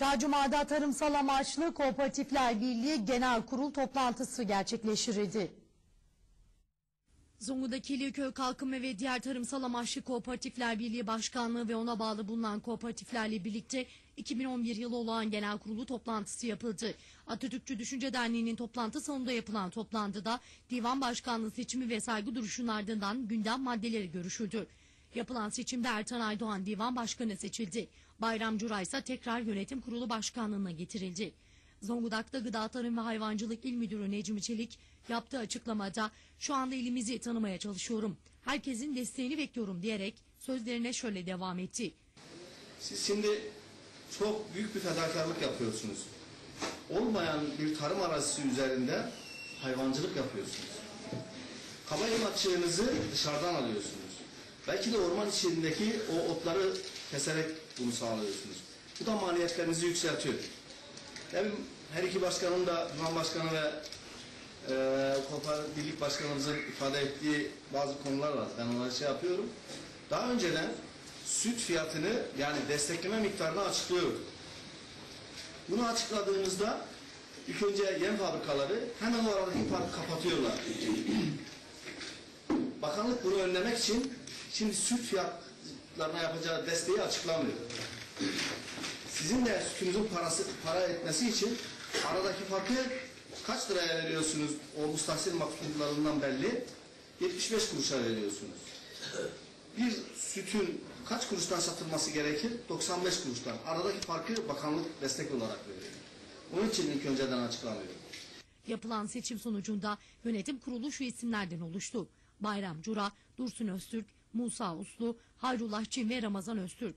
Çağcıma'da tarımsal amaçlı Kooperatifler Birliği Genel Kurul toplantısı gerçekleştirildi. Zonguldak İliköy Kalkınma ve diğer tarımsal amaçlı Kooperatifler Birliği Başkanlığı ve ona bağlı bulunan kooperatiflerle birlikte 2011 yılı olağan genel kurulu toplantısı yapıldı. Atatürkçü Düşünce Derneği'nin toplantı sonunda yapılan toplantıda divan başkanlığı seçimi ve saygı duruşunun ardından gündem maddeleri görüşüldü. Yapılan seçimde Ertan Aydoğan divan başkanı seçildi. Bayram Curay ise tekrar yönetim kurulu başkanlığına getirildi. Zonguldak'ta Gıda Tarım ve Hayvancılık İl Müdürü Necmi Çelik yaptığı açıklamada şu anda ilimizi tanımaya çalışıyorum. Herkesin desteğini bekliyorum diyerek sözlerine şöyle devam etti. Siz şimdi çok büyük bir fedakarlık yapıyorsunuz. Olmayan bir tarım arazisi üzerinde hayvancılık yapıyorsunuz. Kabayım açığınızı dışarıdan alıyorsunuz. Belki de orman içindeki o otları keserek bunu sağlıyorsunuz. Bu da maliyetlerinizi yükseltiyor. Benim her iki başkanım da, Divan Başkanı ve e, Kooperatif Birlik Başkanımızın ifade ettiği bazı konular var. Ben onları şey yapıyorum. Daha önceden süt fiyatını yani destekleme miktarını açıklıyorduk. Bunu açıkladığımızda ilk önce yem fabrikaları hemen oradaki parkı kapatıyorlar. Bakanlık bunu önlemek için şimdi süt fiyatlarına yapacağı desteği açıklamıyor. Sizin de sütünüzün parası para etmesi için aradaki farkı kaç liraya veriyorsunuz? O müstahsil maktullarından belli. 75 kuruşa veriyorsunuz. Bir sütün kaç kuruştan satılması gerekir? 95 kuruştan. Aradaki farkı bakanlık destek olarak veriyor. Onun için ilk önceden açıklanıyor. Yapılan seçim sonucunda yönetim kurulu şu isimlerden oluştu. Bayram Cura, Dursun Öztürk, Musa Uslu, Hayrullah Çin ve Ramazan Öztürk.